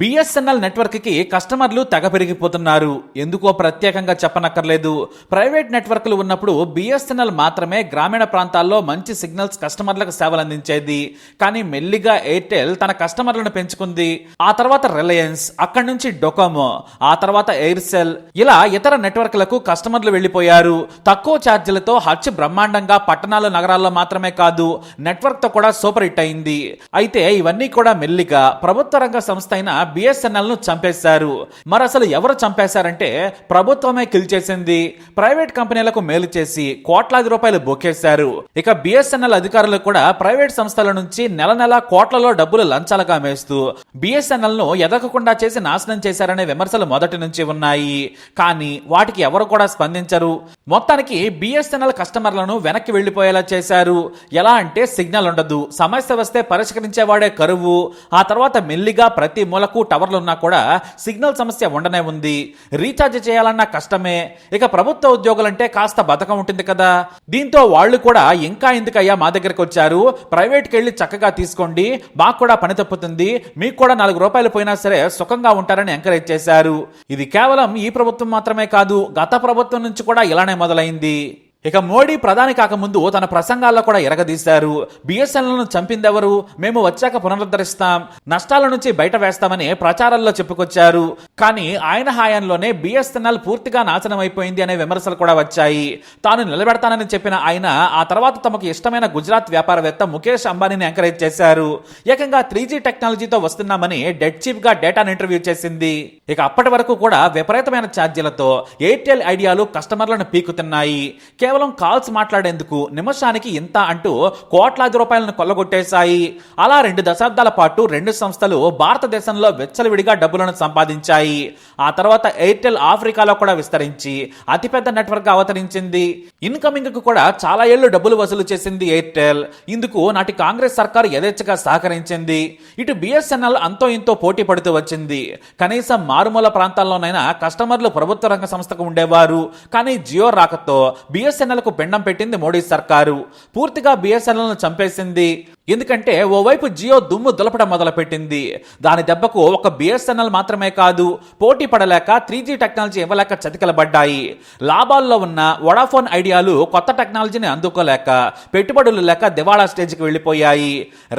BSNL నెట్వర్క్కి కస్టమర్లు తెగ పెరిగిపోతున్నారు. ఎందుకో ప్రత్యేకంగా చెప్పనక్కర్లేదు. ప్రైవేట్ నెట్వర్క్లు ఉన్నప్పుడు బిఎస్ఎన్ఎల్ మాత్రమే గ్రామీణ ప్రాంతాల్లో మంచి సిగ్నల్స్ కస్టమర్లకు సేవలు అందించేది కానీ మెల్లిగా ఎయిర్టెల్ తన కస్టమర్లను పెంచుకుంది. ఆ తర్వాత రిలయన్స్ అక్కడి నుంచి డొకోమో ఆ తర్వాత ఎయిర్సెల్ ఇలా ఇతర నెట్వర్క్లకు కస్టమర్లు వెళ్ళిపోయారు తక్కువ ఛార్జీలతో హచ్ బ్రహ్మాండంగా పట్టణాలు నగరాల్లో మాత్రమే కాదు నెట్వర్క్తో కూడా సూపర్ హిట్ అయింది. అయితే ఇవన్నీ కూడా మెల్లిగా ప్రభుత్వ రంగ సంస్థ అయిన బిఎస్ఎన్ఎల్ను చంపేశారు. మరి అసలు ఎవరు చంపేశారంటే ప్రభుత్వమే కిల్ చేసింది. ప్రైవేట్ కంపెనీలకు మేలు చేసి కోట్లాది రూపాయలు బొక్కేశారు. ఇక బిఎస్ఎన్ఎల్ అధికారులు కూడా ప్రైవేట్ సంస్థల నుంచి నెల నెల కోట్లలో డబ్బులు లంచాలుగా మేస్తూ బిఎస్ఎన్ఎల్ను ఎదగకుండా చేసి నాశనం చేశారనే విమర్శలు మొదటి నుంచి ఉన్నాయి. కానీ వాటికి ఎవరు కూడా స్పందించరు. మొత్తానికి బిఎస్ఎన్ఎల్ కస్టమర్లను వెనక్కి వెళ్ళిపోయేలా చేశారు. ఎలా అంటే సిగ్నల్ ఉండదు. సమస్య వస్తే పరిష్కరించేవాడే కరువు. ఆ తర్వాత మెల్లిగా ప్రతి మూలకు టవర్లు ఉన్నా కూడా సిగ్నల్ సమస్య ఉండనే ఉంది. రీఛార్జ్ చేయాలన్నా కష్టమే. ఇక ప్రభుత్వ ఉద్యోగులంటే కాస్త బతకం ఉంటుంది కదా. దీంతో వాళ్ళు కూడా ఇంకా ఎందుకయ్యా మా దగ్గరకు వచ్చారు? ప్రైవేట్కి వెళ్ళి చక్కగా తీసుకోండి. మాకు కూడా పని తప్పుతుంది. మీకు కూడా నాలుగు రూపాయలు పోయినా సరే సుఖంగా ఉంటారని ఎంకరేజ్ చేశారు. ఇది కేవలం ఈ ప్రభుత్వం మాత్రమే కాదు గత ప్రభుత్వం నుంచి కూడా ఇలానే మొదలైంది. ఇక మోడీ ప్రధాని కాకముందు తన ప్రసంగాల్లో కూడా ఎరగదీశారు. బిఎస్ఎన్ఎల్ను చంపిందెవరు? మేము వచ్చాక పునరుద్ధరిస్తాం. నష్టాల నుంచి బయట వేస్తామని ప్రచారాల్లో చెప్పుకొచ్చారు. కానీ ఆయన హాయంలోనే బిఎస్ఎన్ఎల్ పూర్తిగా నాశనం అయిపోయింది అనే విమర్శలు కూడా వచ్చాయి. తాను నిలబెడతానని చెప్పిన ఆయన ఆ తర్వాత తమకు ఇష్టమైన గుజరాత్ వ్యాపారవేత్త ముఖేష్ అంబానీని ఎంకరేజ్ చేశారు. ఏకంగా త్రీ జీ టెక్నాలజీతో వస్తున్నామని డెడ్ చీప్గా డేటాను ఇంటర్వ్యూ చేసింది. ఇక అప్పటి వరకు కూడా విపరీతమైన ఛార్జీలతో ఎయిర్టెల్ ఐడియాలు కస్టమర్లను పీకుతున్నాయి. కేవలం కాల్స్ మాట్లాడేందుకు నిమిషానికి ఇంత అంటూ కోట్లాది రూపాయలను కొల్లగొట్టేశాయి. అలా రెండు దశాబ్దాల పాటు రెండు సంస్థలు భారతదేశంలో వెచ్చలవిడిగా డబ్బులను సంపాదించాయి. ఆ తర్వాత ఎయిర్టెల్ ఆఫ్రికాలో కూడా విస్తరించి అతిపెద్ద నెట్వర్క్ అవతరించింది. ఇన్కమింగ్కు కూడా చాలా ఏళ్ళు డబ్బులు వసూలు చేసింది ఎయిర్టెల్. ఇందుకు నాటి కాంగ్రెస్ సర్కారు యథేచ్ఛగా సహకరించింది. ఇటు బిఎస్ఎన్ఎల్ అంతో ఇంతో పోటీ పడుతూ వచ్చింది. కనీసం మారుమూల ప్రాంతాల్లోనైనా కస్టమర్లు ప్రభుత్వ రంగ సంస్థకు ఉండేవారు. కానీ జియో రాకతో బిఎస్ఎన్ఎల్కు పిండం పెట్టింది మోడీ సర్కారు. పూర్తిగా బిఎస్ఎన్ఎల్ను చంపేసింది. ఎందుకంటే ఓవైపు జియో దుమ్ము దులపడం మొదలుపెట్టింది. దాని దెబ్బకు ఒక బిఎస్ఎన్ఎల్ మాత్రమే కాదు పోటీ పడలేక త్రీ జీ టెక్నాలజీ ఇవ్వలేక చతికిలబడ్డాయి. లాభాల్లో ఉన్న వడాఫోన్ ఐడియాలు కొత్త టెక్నాలజీని అందుకోలేక పెట్టుబడులు లేక దివాళా స్టేజ్కి వెళ్ళిపోయాయి.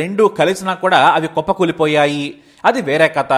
రెండు కలిసినా కూడా అవి కుప్పకూలిపోయాయి. అది వేరే కథ.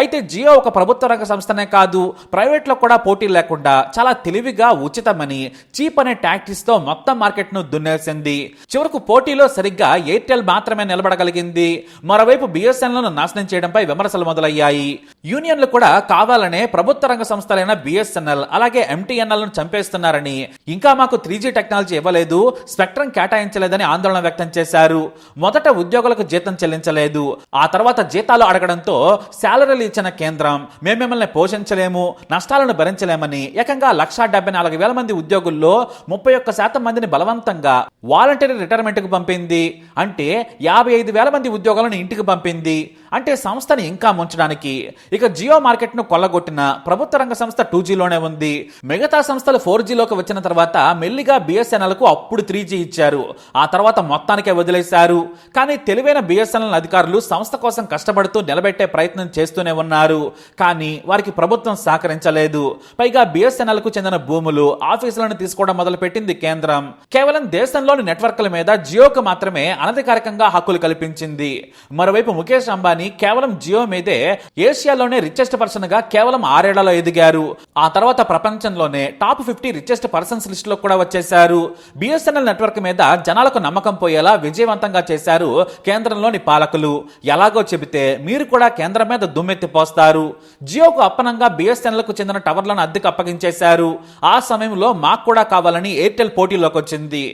అయితే జియో ఒక ప్రభుత్వ రంగ సంస్థనే కాదు ప్రైవేట్లో కూడా పోటీ లేకుండా చాలా తెలివిగా ఉచితమని చీప్ అనే టాక్టిక్స్తో మొత్తం మార్కెట్ను దున్నేసింది. చివరకు పోటీలో సరిగ్గా ఎయిర్టెల్ మాత్రమే నిలబడగలిగింది. మరోవైపు బిఎస్ఎన్ఎల్ను నాశనం చేయడంపై విమర్శలు మొదలయ్యాయి. యూనియన్లు కూడా కావాలనే ప్రభుత్వ రంగ సంస్థలైన బిఎస్ఎన్ఎల్ అలాగే ఎంటీఎన్ఎల్ను చంపేస్తున్నారని ఇంకా మాకు త్రీ జీ టెక్నాలజీ ఇవ్వలేదు స్పెక్ట్రం కేటాయించలేదని ఆందోళన వ్యక్తం చేశారు. మొదట ఉద్యోగులకు జీతం చెల్లించలేదు. ఆ తర్వాత జీతాలు అడగడంతో శాలరీలు ఇచ్చిన కేంద్రం మేము మిమ్మల్ని పోషించలేము నష్టాలను భరించలేమని ఏకంగా లక్షా డెబ్బై నాలుగు వేల మంది ఉద్యోగుల్లో ముప్పై ఒక్క శాతం మందిని బలవంతంగా వాలంటరీ రిటైర్మెంట్కు పంపింది. అంటే యాభై ఐదు వేల మంది ఉద్యోగులను ఇంటికి పంపింది. అంటే సంస్థని ఇంకా ముంచడానికి ఇక జియో మార్కెట్ను కొల్లగొట్టిన ప్రభుత్వ రంగ సంస్థ టూ జీలోనే ఉంది. మిగతా సంస్థలు ఫోర్ జీలోకి వచ్చిన తర్వాత మెల్లిగా బిఎస్ఎన్ఎల్కు అప్పుడు త్రీ జీ ఇచ్చారు. ఆ తర్వాత మొత్తానికే వదిలేశారు. కానీ తెలివైన బిఎస్ఎన్ఎల్ అధికారులు సంస్థ కోసం కష్టపడుతూ నిలబెట్టే ప్రయత్నం చేస్తూనే ఉన్నారు. కానీ వారికి ప్రభుత్వం సహకరించలేదు. పైగా బిఎస్ఎన్ఎల్కు చెందిన భూములు ఆఫీసులను తీసుకోవడం మొదలుపెట్టింది కేంద్రం. కేవలం దేశంలోని నెట్వర్క్ల మీద జియోకు మాత్రమే అనధికారికంగా హక్కులు కల్పించింది. మరోవైపు ముఖేష్ అంబానీ కేవలం జియో మీదే ఏషియాలోనే రిచెస్ట్ పర్సన్గా కేవలం ఆరేళ్ళలో ఎదిగారు. ఆ తర్వాత ప్రపంచంలోనే టాప్ ఫిఫ్టీ రిచెస్ట్ పర్సన్స్ లిస్ట్లో కూడా వచ్చేశారు. బిఎస్ఎన్ఎల్ నెట్వర్క్ మీద జనాలకు నమ్మకం పోయేలా విజయవంతంగా చేశారు కేంద్రంలోని పాలకులు. ఎలాగో చెబితే మీరు కూడా కేంద్రం మీద దుమ్మెత్తి పోస్తారు. జియోకు అప్పనంగా బిఎస్ఎన్ఎల్కు చెందిన టవర్లను అద్దెకు అప్పగించేశారు. ఆ సమయంలో మాకు కూడా కావాలని ఎయిర్టెల్ పోటీలోకి వచ్చింది.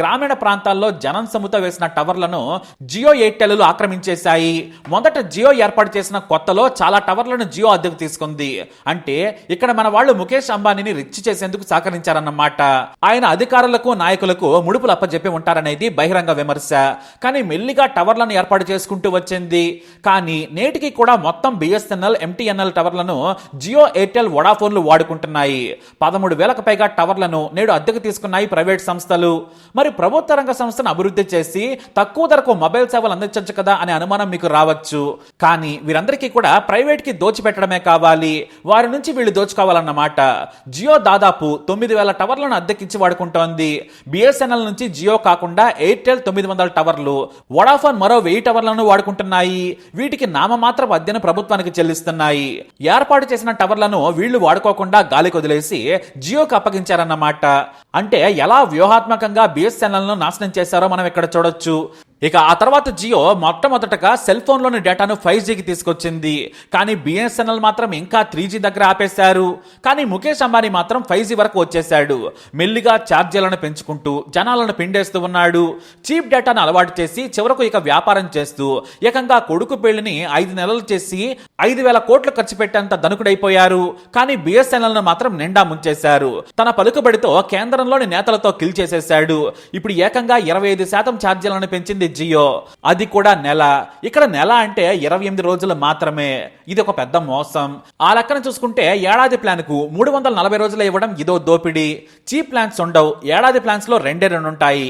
గ్రామీణ ప్రాంతాల్లో జనం సముత వేసిన టవర్లను జియో ఎయిర్టెల్ ఆక్రమించేశాయి. మొదట మొదట జియో ఏర్పాటు చేసిన కొత్తలో చాలా టవర్లను జియో అద్దెకు తీసుకుంది. అంటే ఇక్కడ మన వాళ్ళు ముఖేష్ అంబానీని రిచ్ చేసేందుకు సహకరించారన్నమాట. ఆయన అధికారులకు నాయకులకు ముడుపులు అప్పజెప్పి ఉంటారనేది బహిరంగ విమర్శ. కానీ మెల్లిగా టవర్లను ఏర్పాటు చేసుకుంటూ వచ్చింది. కానీ నేటికి కూడా మొత్తం బిఎస్ఎన్ఎల్ ఎంటీఎన్ఎల్ టవర్లను జియో ఎయిర్టెల్ వడాఫోన్లు వాడుకుంటున్నాయి. పదమూడు వేలకు పైగా టవర్లను నేడు అద్దెకు తీసుకున్నాయి ప్రైవేట్ సంస్థలు. మరి ప్రభుత్వ రంగ సంస్థను అభివృద్ధి చేసి తక్కువ ధరకు మొబైల్ సేవలు అందించవచ్చు కదా అనే అనుమానం మీకు రావచ్చు. కానీ వీరందరికీ కూడా ప్రైవేట్కి దోచిపెట్టడమే కావాలి. వారి నుంచి వీళ్ళు దోచుకోవాలన్నమాట జియో దాదాపు తొమ్మిది వేల టవర్లను అద్దెకించి వాడుకుంటోంది. బిఎస్ఎన్ఎల్ నుంచి జియో కాకుండా ఎయిర్టెల్ తొమ్మిది వందల టవర్లు వడాఫోన్ మరో వెయ్యి టవర్లను వాడుకుంటున్నాయి. వీటికి నామమాత్ర అద్దెను ప్రభుత్వానికి చెల్లిస్తున్నాయి. ఏర్పాటు చేసిన టవర్లను వీళ్ళు వాడుకోకుండా గాలికి వదిలేసి జియోకి అప్పగించారన్నమాట అంటే ఎలా వ్యూహాత్మకంగా బిఎస్ఎన్ఎల్ను నాశనం చేశారో మనం ఇక్కడ చూడొచ్చు. ఇక ఆ తర్వాత జియో మొట్టమొదటగా సెల్ ఫోన్లోని డేటాను ఫైవ్ జీకి తీసుకొచ్చింది. కానీ బిఎస్ఎన్ఎల్ మాత్రం ఇంకా త్రీ జీ దగ్గర ఆపేశారు. కానీ ముఖేష్ అంబానీ మాత్రం ఫైవ్ జీ వరకు వచ్చేశాడు. మెల్లిగా ఛార్జీలను పెంచుకుంటూ జనాలను పిండేస్తూ ఉన్నాడు. చీప్ డేటాను అలవాటు చేసి చివరకు ఇక వ్యాపారం చేస్తూ ఏకంగా కొడుకు పెళ్ళిని ఐదు నెలలు చేసి ఐదు వేల కోట్లు ఖర్చు పెట్టేంత ధనుకుడైపోయారు. కానీ బిఎస్ఎన్ఎల్ను మాత్రం నిండా ముంచేశారు. తన పలుకుబడితో కేంద్రంలోని నేతలతో కిల్ చేసేశాడు. ఇప్పుడు ఏకంగా ఇరవై ఐదు శాతం ఛార్జీలను పెంచింది జియో. అది కూడా నెల. ఇక్కడ నెల అంటే ఇరవై ఎనిమిది రోజులు మాత్రమే. ఇది ఒక పెద్ద మోసం. ఆ లెక్కన చూసుకుంటే ఏడాది ప్లాన్కు మూడు వందల నలభై రోజులు ఇవ్వడం ఇదో దోపిడీ. చీప్ ప్లాన్స్ ఉండవు. ఏడాది ప్లాన్స్లో రెండే రెండు ఉంటాయి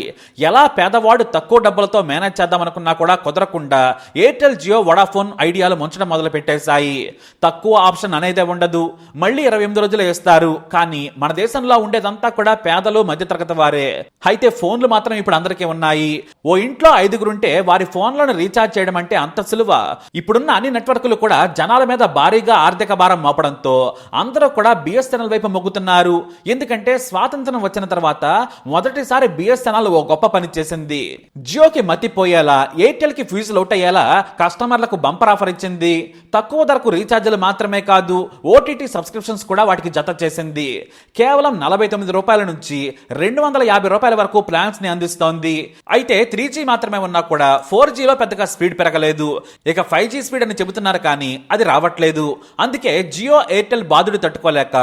ఎలా పేదవాడు తక్కువ డబ్బులతో మేనేజ్ చేద్దాం అనుకున్నా కూడా కుదరకుండా ఎయిర్టెల్ జియో వడాఫోన్ ఐడియాలు ముంచడం మొదలు పెట్టేశాయి తక్కువ ఆప్షన్ అనేదే ఉండదు. మళ్ళీ ఇరవై ఎనిమిది రోజులు ఇస్తారు. కానీ మన దేశంలో ఉండేదంతా కూడా పేదలు మధ్యతరగతి వారే. అయితే ఫోన్లు మాత్రం ఇప్పుడు అందరికీ ఉన్నాయి. ఓ ఇంట్లో ఐదు ఐదుగురుంటే వారి ఫోన్లను రీఛార్జ్ చేయడం అంటే అంత సులువ? ఇప్పుడున్న అన్ని నెట్వర్క్లు కూడా జనాల మీద భారీగా ఆర్థిక భారం మోపడంతో అందరూ కూడా బిఎస్ఎన్ఎల్ వైపు మొగ్గుతున్నారు. ఎందుకంటే స్వాతంత్రం వచ్చిన తర్వాత మొదటిసారి బిఎస్ఎన్ఎల్ ఓ గొప్ప పని చేసింది. జియోకి మతిపోయేలా ఎయిర్టెల్కి ఫ్యూజులు అవుట్ అయ్యేలా కస్టమర్లకు బంపర్ ఆఫర్ ఇచ్చింది. తక్కువ ధరకు రీఛార్జీలు మాత్రమే కాదు ఓటీటీ సబ్స్క్రిప్షన్స్ కూడా వాటికి జత చేసింది. కేవలం నలభై తొమ్మిది రూపాయల నుంచి రెండు వందల యాభై రూపాయల వరకు ప్లాన్స్ని అందిస్తోంది. అయితే త్రీ జీ మాత్రమే ఉన్నా కూడా ఫోర్ జీలో పెద్దగా స్పీడ్ పెరగలేదు. ఇక ఫైవ్ జీ స్పీడ్ అని చెబుతున్నారు కానీ అది రావట్లేదు. అందుకే జియో ఎయిర్టెల్ బాధుడు తట్టుకోలేక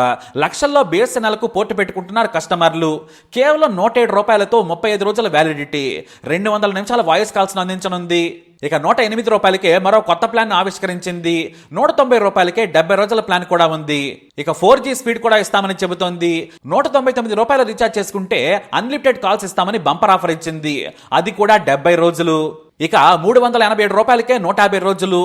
లక్షల్లో బిఎస్ఎన్ఎల్కు పోటీ పెట్టుకుంటున్నారు కస్టమర్లు. కేవలం నూట ఏడు రూపాయలతో ముప్పై ఐదు రోజుల వ్యాలిడిటీ రెండు వందల నిమిషాల వాయిస్ కాల్స్ అందించనుంది. ఇక నూట ఎనిమిది రూపాయలకే మరో కొత్త ప్లాన్ ఆవిష్కరించింది. నూట తొంభై రూపాయలకే డెబ్బై రోజుల ప్లాన్ కూడా ఉంది. ఇక ఫోర్ జీ స్పీడ్ కూడా ఇస్తామని చెబుతోంది. నూట తొంభై తొమ్మిది రూపాయలు రీఛార్జ్ చేసుకుంటే అన్లిమిటెడ్ కాల్స్ ఇస్తామని బంపర్ ఆఫర్ ఇచ్చింది. అది కూడా డెబ్బై రోజులు. ఇక మూడు వందల ఎనభై ఏడు రూపాయలకే నూట యాభై రోజులు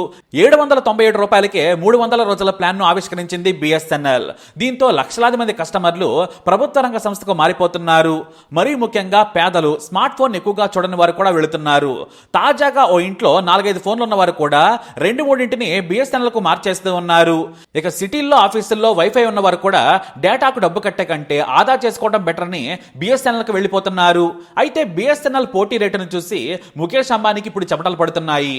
ఏడు వందల తొంభై ఏడు రూపాయలకే మూడు వందల రోజుల ప్లాన్ను ఆవిష్కరించింది బిఎస్ఎన్ఎల్ దీంతో లక్షలాది మంది కస్టమర్లు ప్రభుత్వ రంగ సంస్థకు మారిపోతున్నారు. మరీ ముఖ్యంగా పేదలు స్మార్ట్ ఫోన్ ఎక్కువగా చూడని వారు కూడా వెళుతున్నారు. తాజాగా ఓ ఇంట్లో నాలుగైదు ఫోన్లు ఉన్న వారు కూడా రెండు మూడింటిని బిఎస్ఎన్ఎల్కు మార్చేస్తూ ఉన్నారు. ఇక సిటీల్లో ఆఫీసుల్లో వైఫై ఉన్న వారు కూడా డేటాకు డబ్బు కట్టే కంటే ఆదా చేసుకోవడం బెటర్ అని బిఎస్ఎన్ఎల్కు వెళ్ళిపోతున్నారు. అయితే బిఎస్ఎన్ఎల్ పోటీ రేటును చూసి ముఖేష్ అంబానీకి ఇప్పుడు చెమటలు పడుతున్నాయి.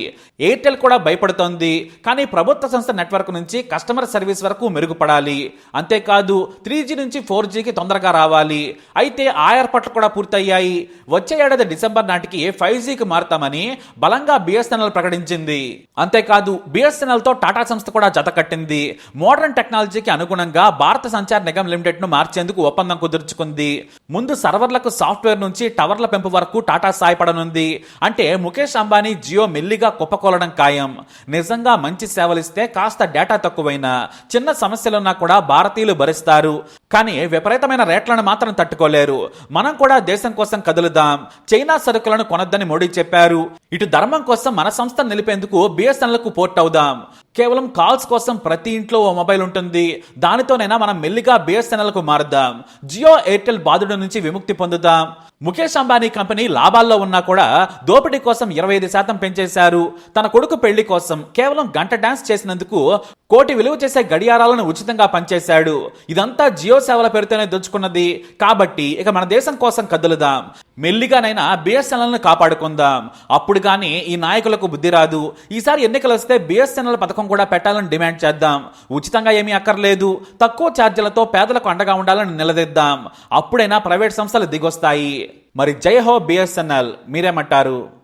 ఎయిర్టెల్ కూడా భయపడుతోంది. కానీ ప్రభుత్వ సంస్థ నెట్వర్క్ నుంచి కస్టమర్ సర్వీస్ వరకు మెరుగుపడాలి. అంతేకాదు త్రీ జీ నుంచి ఫోర్ జీకి తొందరగా రావాలి. అయితే ఆ ఏర్పాట్లు కూడా పూర్తయ్యాయి. వచ్చే ఏడాది డిసెంబర్ నాటికి ఫైవ్ జీకి మారుతామని బలంగా బిఎస్ఎన్ఎల్ ప్రకటించింది. అంతేకాదు బిఎస్ఎన్ఎల్తో టాటా సంస్థ కూడా జత కట్టింది. మోడర్న్ టెక్నాలజీకి అనుగుణంగా భారత సంచార్ నిగమ్ లిమిటెడ్ను మార్చేందుకు ఒప్పందం కుదుర్చుకుంది. ముందు సర్వర్లకు సాఫ్ట్వేర్ నుంచి టవర్ల పెంపు వరకు టాటా సాయపడనుంది. అంటే ముఖేష్ అంబానీ జియో మెల్లిగా కుప్పకొలడం ఖాయం. నిజంగా మంచి సేవలిస్తే కాస్త డేటా తక్కువైనా చిన్న సమస్యలున్నా కూడా భారతీయులు భరిస్తారు. కానీ విపరీతమైన రేట్లను మాత్రం తట్టుకోలేరు. మనం కూడా దేశం కోసం కదులుదాం. చైనా సరుకులను కొనొద్దని మోడీ చెప్పారు. ఇటు ధర్మం కోసం మన సంస్థ నిలిపేందుకు బిఎస్ఎన్ఎల్కు పోర్ట్ అవుదాం. కేవలం కాల్స్ కోసం ప్రతి ఇంట్లో ఓ మొబైల్ ఉంటుంది. దానితోనైనా మనం మెల్లిగా బిఎస్ఎన్ఎల్కు మారుదాం జియో ఎయిర్టెల్ బాధుడు నుంచి విముక్తి పొందుదాం. ముఖేష్ అంబానీ కంపెనీ లాభాల్లో ఉన్నా కూడా దోపిడీ కోసం ఇరవై ఐదు శాతం పెంచేశారు. తన కొడుకు పెళ్ళి కోసం కేవలం గంట డాన్స్ చేసినందుకు కోటి విలువ చేసే గడియారాలను ఉచితంగా పనిచేశాడు. ఇదంతా జియో సేవల పేరుతోనే దొచ్చుకున్నది. కాబట్టి ఇక మన దేశం కోసం కదులుదాం. మెల్లిగానైనా బిఎస్ఎన్ఎల్ను కాపాడుకుందాం. అప్పుడు కానీ ఈ నాయకులకు బుద్ధి రాదు. ఈసారి ఎన్నికలు వస్తే బిఎస్ఎన్ఎల్ పథకం కూడా పెట్టాలని డిమాండ్ చేద్దాం. ఉచితంగా ఏమీ అక్కర్లేదు. తక్కువ ఛార్జీలతో పేదలకు అండగా ఉండాలని నిలదీద్దాం. అప్పుడైనా ప్రైవేట్ సంస్థలు దిగొస్తాయి. మరి జై హో బిఎస్ఎన్ఎల్. మీరేమంటారు?